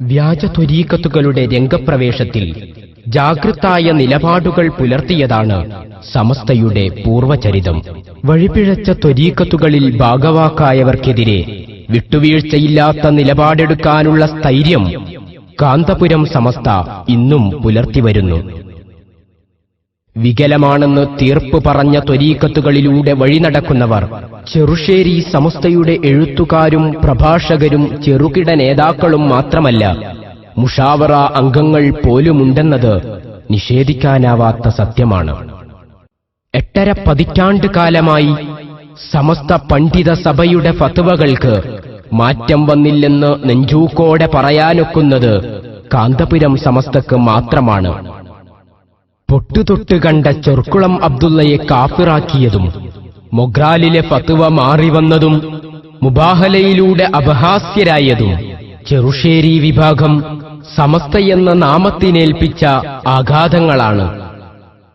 വ്യാജ ത്വരീക്കത്തുകളുടെ രംഗപ്രവേശത്തിൽ ജാഗ്രതായ നിലപാടുകൾ പുലർത്തിയതാണ് സമസ്തയുടെ പൂർവചരിതം വഴിപിഴച്ച ത്വരീക്കത്തുകളിൽ ഭാഗവാക്കായവർക്കെതിരെ വിട്ടുവീഴ്ചയില്ലാത്ത നിലപാടെടുക്കാനുള്ള സ്ഥൈര്യം കാന്തപുരം സമസ്ത ഇന്നും പുലർത്തിവരുന്നു. വികലമാണെന്ന് തീർപ്പ് പറഞ്ഞ ത്വരീക്കത്തുകളിലൂടെ വഴി നടക്കുന്നവർ ചെറുശ്ശേരി സമസ്തയുടെ എഴുത്തുകാരും പ്രഭാഷകരും ചെറുകിട നേതാക്കളും മാത്രമല്ല മുഷാവറ അംഗങ്ങൾ പോലുമുണ്ടെന്നത് നിഷേധിക്കാനാവാത്ത സത്യമാണ്. എട്ടര പതിറ്റാണ്ട് കാലമായി സമസ്ത പണ്ഡിത സഭയുടെ ഫത്തുവകൾക്ക് മാറ്റം വന്നില്ലെന്ന് നെഞ്ചൂക്കോടെ പറയാനൊക്കുന്നത് കാന്തപുരം സമസ്തക്ക് മാത്രമാണ്. പൊട്ടുതൊട്ട് കണ്ട ചൊർക്കുളം അബ്ദുള്ളയെ കാഫിറാക്കിയതും മൊഗ്രാലിലെ ഫത്തുവ മാറി വന്നതും മുബാഹലയിലൂടെ അപഹാസ്യരായതും ചെറുശ്ശേരി വിഭാഗം സമസ്തയെന്ന നാമത്തിനേൽപ്പിച്ച ആഘാതങ്ങളാണ്.